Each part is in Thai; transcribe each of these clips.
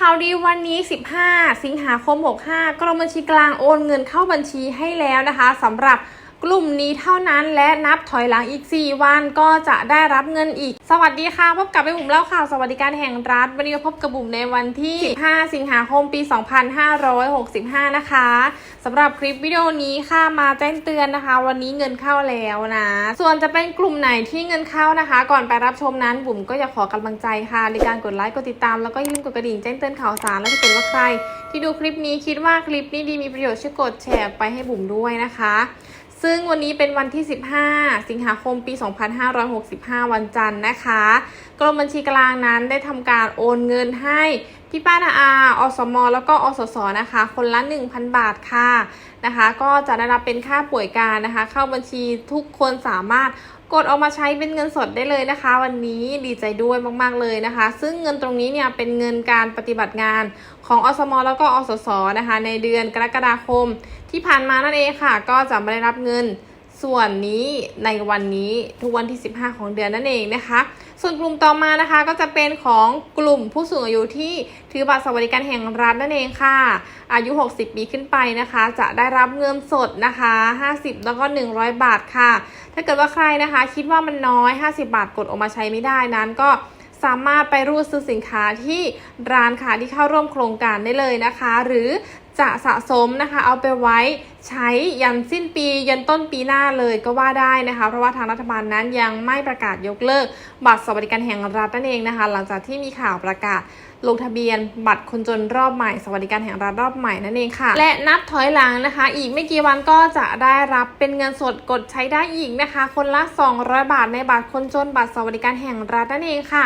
ข่าวดีวันนี้ 15 สิงหาคม 65 กรมบัญชีกลางโอนเงินเข้าบัญชีให้แล้วนะคะสำหรับ กลุ่มนี้เท่านั้นและนับถอยหลังอีก 4 วันก็จะได้รับเงินอีก สวัสดีค่ะ พบกับไปบุ๋มเล่าข่าวสวัสดิการแห่งรัฐ วันนี้มาพบกับบุ๋มในวันที่ 15 สิงหาคมปี 2565 นะคะสำหรับคลิปวิดีโอนี้ค่ะมาแจ้งเตือนนะคะ วันนี้เงินเข้าแล้วนะ ส่วนจะเป็นกลุ่มไหนที่เงินเข้านะคะ ก่อนไปรับชมนั้นบุ๋มก็อยากขอกำลังใจค่ะ ในการกดไลค์กดติดตามแล้วก็อย่าลืมกดกระดิ่งแจ้งเตือนข่าวสารและถ้าเกิดว่าใคร ที่ดูคลิปนี้คิดว่าคลิปนี้ดีมีประโยชน์ช่วยกดแชร์ไปให้บุ๋มด้วยนะคะ ซึ่งวันนี้เป็นวันที่ 15 สิงหาคมปี 2565 วันจันทร์นะคะกรมบัญชีกลางนั้นได้ทำการโอนเงินให้พี่ป้านาอาอสม แล้วก็อสสนะคะ คนละ 1,000 บาทค่ะนะคะ ก็จะได้รับเป็นค่าป่วยการนะคะ เข้าบัญชีทุกคนสามารถกดออกมาใช้เป็นเงินสดได้เลยนะคะ วันนี้ดีใจด้วยมาก ๆ เลยนะคะ ซึ่งเงินตรงนี้เนี่ยเป็นเงินการปฏิบัติงานของอสม แล้วก็อสสนะคะ ในเดือนกรกฎาคมที่ผ่านมานั่นเองค่ะ ก็จะไม่ได้รับเงิน ส่วนนี้ในวันนี้ทุกวันที่ 15 ของเดือนนั่นเองนะคะ ส่วนกลุ่มต่อมานะคะก็จะเป็นของกลุ่มผู้สูงอายุที่ถือบัตรสวัสดิการแห่งรัฐนั่นเองค่ะ อายุ 60 ปีขึ้นไปนะคะ จะได้รับเงินสดนะคะ 50 แล้วก็ 100 บาทค่ะ ถ้าเกิดว่าใครนะคะ คิดว่ามันน้อย 50 บาทกดออกมาใช้ไม่ได้นั้นก็สามารถไปรูดซื้อสินค้าที่ร้านค้าที่เข้าร่วมโครงการได้เลยนะคะ หรือจะสะสมนะคะเอาไปไว้ ใช้ยันสิ้นปียันต้นปีหน้าเลยก็ว่าได้นะคะ เพราะว่าทางรัฐบาลนั้นยังไม่ประกาศยกเลิก บัตรสวัสดิการแห่งรัฐนั่นเองนะคะ หลังจากที่มีข่าวประกาศลงทะเบียนบัตรคนจนรอบใหม่ สวัสดิการแห่งรัฐรอบใหม่นั่นเองค่ะ และนับถอยหลังนะคะ อีกไม่กี่วันก็จะได้รับเป็นเงินสดกดใช้ได้อีกนะคะ คนละ 200 บาทในบัตรคนจนบัตรสวัสดิการแห่งรัฐนั่นเองค่ะ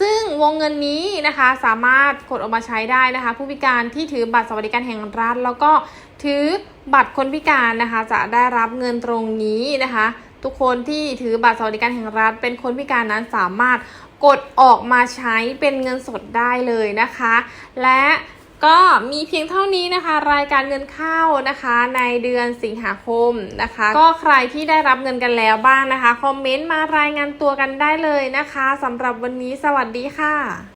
ซึ่งวงเงินนี้นะคะสามารถกดออกมาใช้ได้นะคะ ผู้พิการที่ถือบัตรสวัสดิการแห่งรัฐ แล้วก็ถือ บัตรคนพิการนะคะจะได้รับเงินตรงนี้นะคะ ทุกคนที่ถือบัตรสวัสดิการแห่งรัฐ เป็นคนพิการนั้นสามารถกดออกมาใช้เป็นเงินสดได้เลยนะคะ และก็มีเพียงเท่านี้นะคะ รายการเงินเข้านะคะในเดือนสิงหาคมนะคะ ก็ใครที่ได้รับเงินกันแล้วบ้างนะคะ คอมเมนต์มารายงานตัวกันได้เลยนะคะสำหรับวันนี้สวัสดีค่ะ